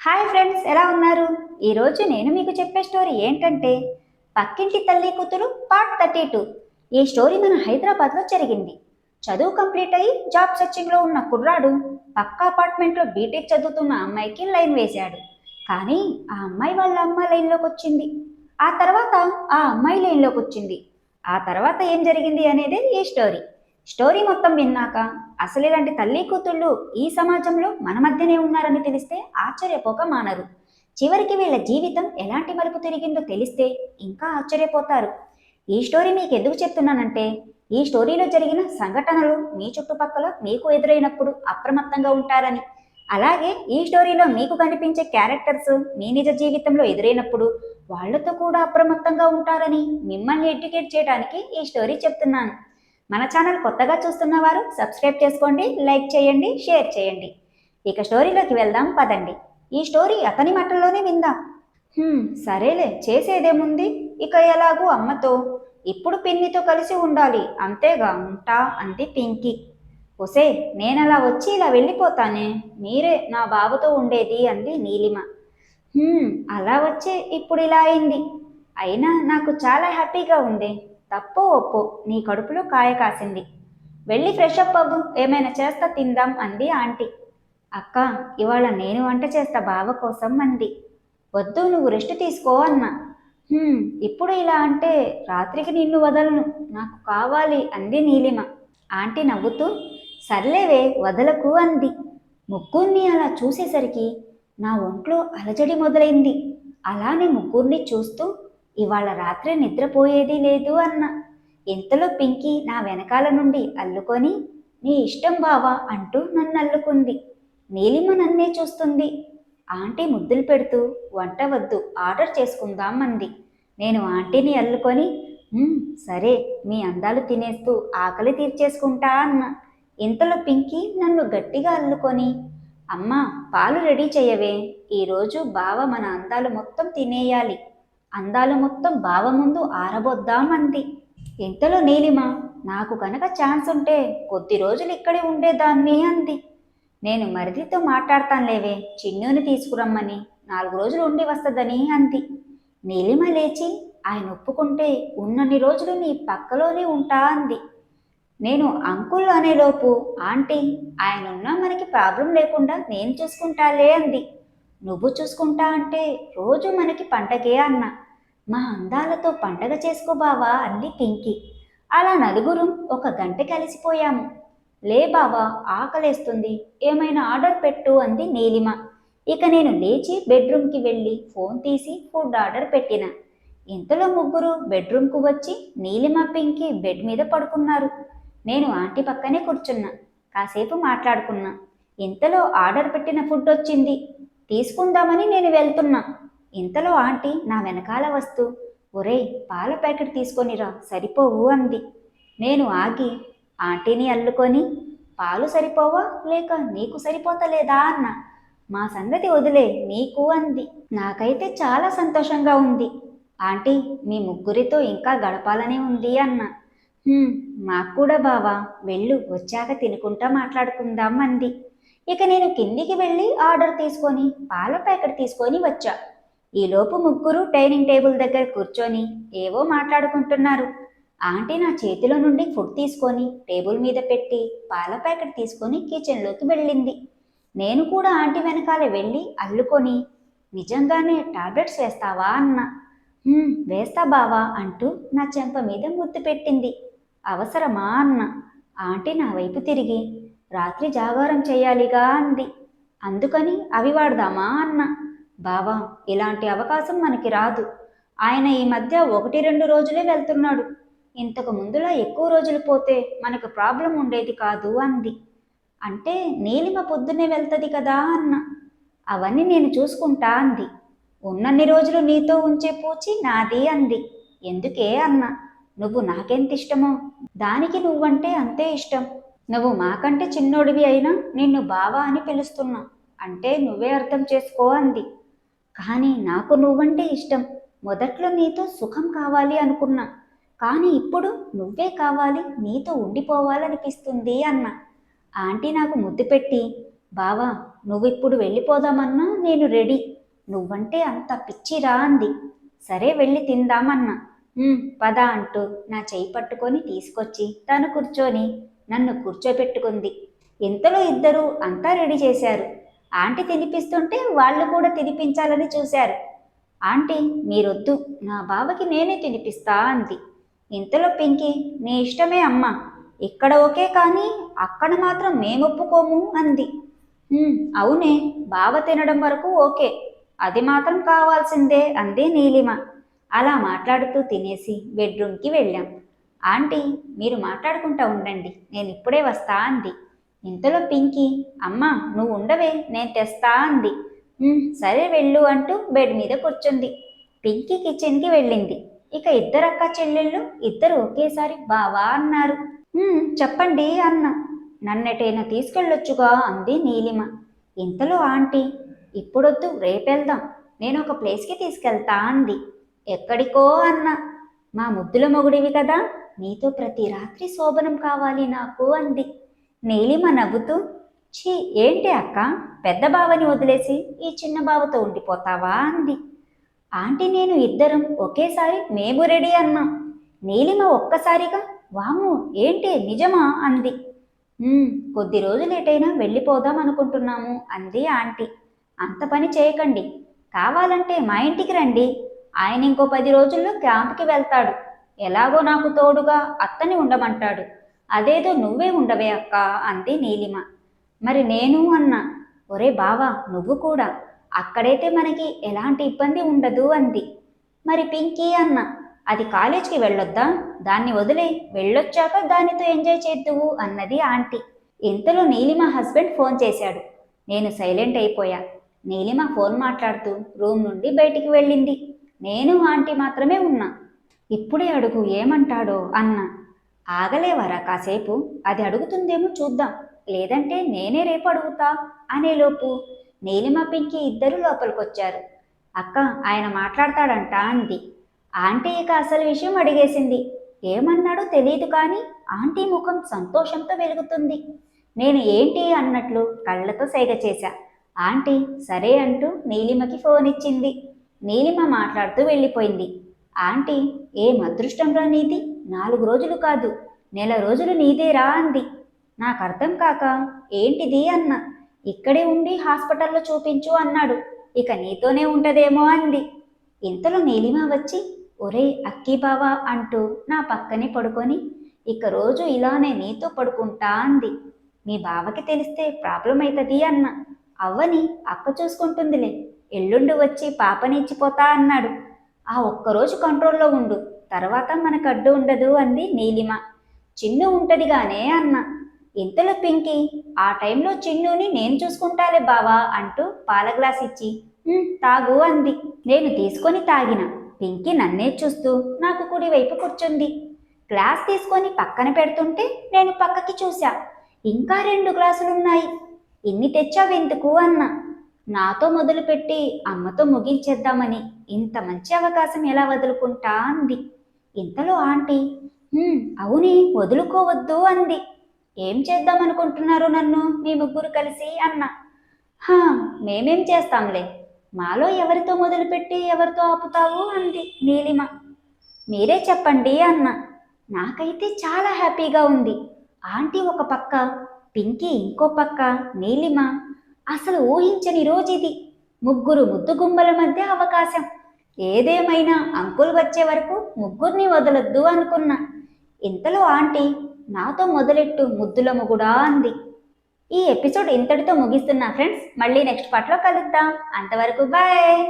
Hi friends ఎలా ఉన్నారు? ఈరోజు నేను మీకు చెప్పే స్టోరీ ఏంటంటే పక్కింటి తల్లి కూతురు పార్ట్ థర్టీ టూ. ఈ స్టోరీ మన హైదరాబాద్లో జరిగింది. చదువు కంప్లీట్ అయ్యి జాబ్ సెర్చింగ్లో ఉన్న కుర్రాడు పక్క అపార్ట్మెంట్లో బీటెక్ చదువుతున్న అమ్మాయికి లైన్ వేశాడు. కానీ ఆ అమ్మాయి వాళ్ళ అమ్మ లైన్లోకి వచ్చింది. ఆ తర్వాత ఆ అమ్మాయి లైన్లోకి వచ్చింది. ఆ తర్వాత ఏం జరిగింది అనేది ఈ స్టోరీ. స్టోరీ మొత్తం విన్నాక అసలు ఇలాంటి తల్లి కూతుళ్ళు ఈ సమాజంలో మన మధ్యనే ఉన్నారని తెలిస్తే ఆశ్చర్యపోక మానరు. చివరికి వీళ్ళ జీవితం ఎలాంటి మలుపు తిరిగిందో తెలిస్తే ఇంకా ఆశ్చర్యపోతారు. ఈ స్టోరీ మీకు ఎందుకు చెప్తున్నానంటే ఈ స్టోరీలో జరిగిన సంఘటనలు మీ చుట్టుపక్కల మీకు ఎదురైనప్పుడు అప్రమత్తంగా ఉంటారని. అలాగే ఈ స్టోరీలో మీకు కనిపించే క్యారెక్టర్స్ మీ నిజ జీవితంలో ఎదురైనప్పుడు వాళ్ళతో కూడా అప్రమత్తంగా ఉంటారని మిమ్మల్ని ఎడ్యుకేట్ చేయడానికి ఈ స్టోరీ చెప్తున్నాను. మన ఛానల్ కొత్తగా చూస్తున్న వారు సబ్స్క్రైబ్ చేసుకోండి లైక్ చేయండి షేర్ చేయండి. ఇక స్టోరీలోకి వెళ్దాం పదండి. ఈ స్టోరీ అతని మాటల్లోనే విందాం. సరేలే చేసేదేముంది? ఇక ఎలాగూ అమ్మతో? ఇప్పుడు పిన్నితో కలిసి ఉండాలి అంతేగా ఉంటా అంది పింకీ. ఒసే నేనలా వచ్చి ఇలా వెళ్ళిపోతానే? మీరే నా బాబుతో ఉండేది అంది నీలిమ. అలా వచ్చే ఇప్పుడు ఇలా అయింది. అయినా నాకు చాలా హ్యాపీగా ఉంది. తప్పో ఒప్పో నీ కడుపులో కాయ కాసింది. వెళ్ళి ఫ్రెష్ అప్ అవ్వు ఏమైనా చేస్తా తిందాం అంది ఆంటీ. అక్క ఇవాళ నేను వంట చేస్తా బావ కోసం అంది. వద్దు నువ్వు రెస్ట్ తీసుకో అన్నా. ఇప్పుడు ఇలా అంటే రాత్రికి నిన్ను వదలను. నాకు కావాలి అంది నీలిమ. ఆంటీ నవ్వుతూ సర్లేవే వదలకు అంది. ముగ్గురిని అలా చూసేసరికి నా ఒంట్లో అలజడి మొదలైంది. అలానే ముగ్గురిని చూస్తూ ఇవాళ రాత్రి నిద్రపోయేది లేదు అన్న. ఇంతలో పింకీ నా వెనకాల నుండి అల్లుకొని నీ ఇష్టం బావా అంటూ నన్ను అల్లుకుంది నీలిమ నన్నే చూస్తుంది. ఆంటీ ముద్దులు పెడుతూ వంట వద్దు ఆర్డర్ చేసుకుందాం అంది. నేను ఆంటీని అల్లుకొని సరే మీ అందాలు తినేస్తూ ఆకలి తీర్చేసుకుంటా అన్న. ఇంతలో పింకీ నన్ను గట్టిగా అల్లుకొని అమ్మా పాలు రెడీ చేయవే ఈరోజు బావ మన అందాలు మొత్తం తినేయాలి. అందాలు మొత్తం బావ ముందు ఆరబోద్దాం ఇంతలో నీలిమ నాకు కనుక ఛాన్స్ ఉంటే కొద్ది రోజులు ఇక్కడే ఉండేదాన్ని అంది. నేను మరిదితో మాట్లాడతానులేవే చిన్నుని తీసుకురమ్మని నాలుగు రోజులు ఉండి వస్తుందని అంది. నీలిమ లేచి ఆయన ఒప్పుకుంటే ఉన్నన్ని రోజులు నీ పక్కలోనే ఉంటా అంది. నేను అంకుల్ అనేలోపు ఆంటీ ఆయన ఉన్నా మనకి ప్రాబ్లం లేకుండా నేను చూసుకుంటాలే అంది. నువ్వు చూసుకుంటా అంటే రోజు మనకి పండగే అన్న. మా అందాలతో పండగ చేసుకో బావా అంది పింకీ. అలా నలుగురం ఒక గంట కలిసిపోయాము. లే బావా ఆకలేస్తుంది. ఏమైనా ఆర్డర్ పెట్టు అంది నీలిమ. ఇక నేను లేచి బెడ్రూమ్కి వెళ్ళి ఫోన్ తీసి ఫుడ్ ఆర్డర్ పెట్టిన. ఇంతలో ముగ్గురు బెడ్రూమ్కు వచ్చి నీలిమ పింకీ బెడ్ మీద పడుకున్నారు. నేను ఆంటీ పక్కనే కూర్చున్నా. కాసేపు మాట్లాడుకున్నా. ఇంతలో ఆర్డర్ పెట్టిన ఫుడ్ వచ్చింది. తీసుకుందామని నేను వెళ్తున్నా. ఇంతలో ఆంటీ నా వెనకాల వస్తూ ఒరేయ్ పాల ప్యాకెట్ తీసుకొనిరా సరిపోవు అంది. నేను ఆగి ఆంటీని అల్లుకొని పాలు సరిపోవా? లేక నీకు సరిపోతలేదా? అన్న. మా సంగతి వదిలే నీకు అంది. నాకైతే చాలా సంతోషంగా ఉంది. ఆంటీ మీ ముగ్గురితో ఇంకా గడపాలని ఉంది అన్న. మాకు కూడా బావా వెళ్ళు వచ్చాక తినుకుంటా మాట్లాడుకుందాం అంది. ఇక నేను కిందికి వెళ్ళి ఆర్డర్ తీసుకొని పాల ప్యాకెట్ తీసుకొని వచ్చా. ఈలోపు ముగ్గురు డైనింగ్ టేబుల్ దగ్గర కూర్చొని ఏవో మాట్లాడుకుంటున్నారు. ఆంటీ నా చేతిలో నుండి ఫుడ్ తీసుకొని టేబుల్ మీద పెట్టి పాల ప్యాకెట్ తీసుకొని కిచెన్లోకి వెళ్ళింది. నేను కూడా ఆంటీ వెనకాల వెళ్ళి అల్లుకొని నిజంగానే టాబ్లెట్స్ వేస్తావా? అన్న. వేస్తా బావా అంటూ నా చెంప మీద ముద్దు పెట్టింది. అవసరమా? అన్న. ఆంటీ నా వైపు తిరిగి రాత్రి జాగారం చేయాలిగా అంది. అందుకని అవి వాడదామా అన్న. బావా ఇలాంటి అవకాశం మనకి రాదు. ఆయన ఈ మధ్య ఒకటి రెండు రోజులే వెళ్తున్నాడు. ఇంతకు ముందులా ఎక్కువ రోజులు పోతే మనకు ప్రాబ్లం ఉండేది కాదు అంది. అంటే నీలిమ పొద్దున్నే వెళ్తుంది కదా అన్న. అవన్నీ నేను చూసుకుంటా అంది. ఉన్నన్ని రోజులు నీతో ఉంచే పూచి నాది అంది. ఎందుకే అన్న? నువ్వు నాకెంత ఇష్టమో? దానికి నువ్వంటే అంతే ఇష్టం. నువ్వు మాకంటే చిన్నోడివి అయినా నిన్ను బావా అని పిలుస్తున్నా. అంటే నువ్వే అర్థం చేసుకో అంది. కానీ నాకు నువ్వంటే ఇష్టం. మొదట్లో నీతో సుఖం కావాలి అనుకున్నా. కానీ ఇప్పుడు నువ్వే కావాలి నీతో ఉండిపోవాలనిపిస్తుంది అన్న. ఆంటీ నాకు ముద్దు పెట్టి బావా నువ్విప్పుడు వెళ్ళిపోదామన్నా నేను రెడీ. నువ్వంటే అంత పిచ్చిరా అంది. సరే వెళ్ళి తిందామన్నా. పద అంటూ నా చేయి పట్టుకొని తీసుకొచ్చి తను కూర్చొని నన్ను కూర్చోపెట్టుకుంది. ఇంతలో ఇద్దరు అంతా రెడీ చేశారు. ఆంటీ తినిపిస్తుంటే వాళ్ళు కూడా తినిపించాలని చూశారు. ఆంటీ మీరొద్దు నా బావకి నేనే తినిపిస్తా అంది. ఇంతలో పింకి నీ ఇష్టమే అమ్మ ఇక్కడ ఓకే కానీ అక్కడ మాత్రం మేమొప్పుకోము అంది. అవునే బావ తినడం వరకు ఓకే అది మాత్రం కావాల్సిందే అంది నీలిమ. అలా మాట్లాడుతూ తినేసి బెడ్రూమ్కి వెళ్ళాం. ఆంటీ మీరు మాట్లాడుకుంటా ఉండండి. నేను ఇప్పుడే వస్తా అంది. ఇంతలో పింకీ అమ్మా నువ్వు ఉండవే నేను తెస్తా అంది. సరే వెళ్ళు అంటూ బెడ్ మీద కూర్చుంది. పింకీ కిచెన్కి వెళ్ళింది. ఇక ఇద్దరు అక్క చెల్లెళ్ళు ఇద్దరు ఒకేసారి బావా అన్నారు. చెప్పండి అన్న. నన్నటైనా తీసుకెళ్ళొచ్చుగా అంది నీలిమ. ఇంతలో ఆంటీ ఇప్పుడొద్దు రేపెళ్దాం. నేను ఒక ప్లేస్కి తీసుకెళ్తా అంది. ఎక్కడికో అన్న. మా ముద్దుల మొగుడివి కదా? నీతో ప్రతి రాత్రి శోభనం కావాలి నాకు అంది. నీలిమ నవ్వుతూ ఛీ ఏంటి అక్క? పెద్ద బావని వదిలేసి ఈ చిన్న బావతో ఉండిపోతావా అంది. ఆంటీ నేను ఇద్దరం ఒకేసారి మేము రెడీ అన్నాం. నీలిమ ఒక్కసారిగా వాము ఏంటి నిజమా అంది. కొద్ది రోజులు ఎటైనా వెళ్ళిపోదాం అనుకుంటున్నాము అంది ఆంటీ. అంత పని చేయకండి. కావాలంటే మా ఇంటికి రండి. ఆయన ఇంకో పది రోజుల్లో క్యాంప్కి వెళ్తాడు. ఎలాగో నాకు తోడుగా అత్తని ఉండమంటాడు. అదేదో నువ్వే ఉండవే అక్క అంది నీలిమ. మరి నేను అన్నా ఒరే బావా నువ్వు కూడా. అక్కడైతే మనకి ఎలాంటి ఇబ్బంది ఉండదు అంది. మరి పింకీ అన్న అది కాలేజ్కి వెళ్ళొద్దా? దాన్ని వదిలే వెళ్ళొచ్చాక దానితో ఎంజాయ్ చేద్దువు అన్నది ఆంటీ. ఇంతలో నీలిమ హస్బెండ్ ఫోన్ చేశాడు. నేను సైలెంట్ అయిపోయా. నీలిమ ఫోన్ మాట్లాడుతూ రూమ్ నుండి బయటికి వెళ్ళింది. నేను ఆంటీ మాత్రమే ఉన్నా. ఇప్పుడే అడుగు ఏమంటాడో అన్న. ఆగలేవరా కాసేపు? అది అడుగుతుందేమో చూద్దాం. లేదంటే నేనే రేపు అడుగుతా అనేలోపు నీలిమ పింకి ఇద్దరు లోపలికొచ్చారు. అక్క ఆయన మాట్లాడతాడంట అంది. ఆంటీ ఇక అసలు విషయం అడిగేసింది. ఏమన్నాడో తెలియదు కానీ ఆంటీ ముఖం సంతోషంతో వెలుగుతుంది. నేను ఏంటి అన్నట్లు కళ్ళతో సైగ చేశా. ఆంటీ సరే అంటూ నీలిమకి ఫోన్ ఇచ్చింది. నీలిమ మాట్లాడుతూ వెళ్ళిపోయింది. ఆంటీ ఏం అదృష్టంరా నీది? నాలుగు రోజులు కాదు నెల రోజులు నీదేరా అంది. నాకు అర్థం కాక ఏంటిది అన్న? ఇక్కడే ఉండి హాస్పిటల్లో చూపించు అన్నాడు. ఇక నీతోనే ఉంటదేమో అంది. ఇంతలో నీలిమ వచ్చి ఒరే అక్కి బావా అంటూ నా పక్కనే పడుకొని ఇక రోజు ఇలానే నీతో పడుకుంటా అంది. మీ బావకి తెలిస్తే ప్రాబ్లం అవుతుంది అన్న. అవ్వని అక్క చూసుకుంటుందిలే. ఎల్లుండి వచ్చి పాపనిచ్చిపోతా అన్నాడు. ఆ ఒక్కరోజు కంట్రోల్లో ఉండు. తర్వాత మనకు అడ్డు ఉండదు అంది నీలిమ. చిన్ను ఉంటదిగానే అన్న. ఇంతలో పింకి ఆ టైంలో చిన్నుని నేను చూసుకుంటాలే బావా అంటూ పాల గ్లాస్ ఇచ్చి తాగు అంది. నేను తీసుకొని తాగిన. పింకి నన్నే చూస్తూ నాకు కుడి వైపు కూర్చుంది. గ్లాస్ తీసుకొని పక్కన పెడుతుంటే నేను పక్కకి చూశా. ఇంకా రెండు గ్లాసులున్నాయి. ఇన్ని తెచ్చావెందుకు అన్న. నాతో మొదలుపెట్టి అమ్మతో ముగించేద్దామని. ఇంత మంచి అవకాశం ఎలా వదులుకుంటా అంది. ఇంతలో ఆంటీ అవుని వదులుకోవద్దు అంది. ఏం చేద్దాం అనుకుంటున్నారు నన్ను మీ ముగ్గురు కలిసి? అన్న. హా మేమేం చేస్తాంలే. మాలో ఎవరితో మొదలుపెట్టి ఎవరితో ఆపుతావు? అంది నీలిమ. మీరే చెప్పండి అన్న. నాకైతే చాలా హ్యాపీగా ఉంది. ఆంటీ ఒక పక్క పింకీ ఇంకో పక్క నీలిమ. అసలు ఊహించని రోజు ఇది. ముగ్గురు ముద్దు గుమ్మల మధ్య అవకాశం. ఏదేమైనా అంకుల్ వచ్చే వరకు ముగ్గురిని వదలొద్దు అనుకున్నా. ఇంతలో ఆంటీ నాతో మొదలెట్టు ముద్దుల మొగుడా అంది. ఈ ఎపిసోడ్ ఇంతటితో ముగిస్తున్నా ఫ్రెండ్స్. మళ్ళీ నెక్స్ట్ పార్ట్లో కలుద్దాం. అంతవరకు బాయ్!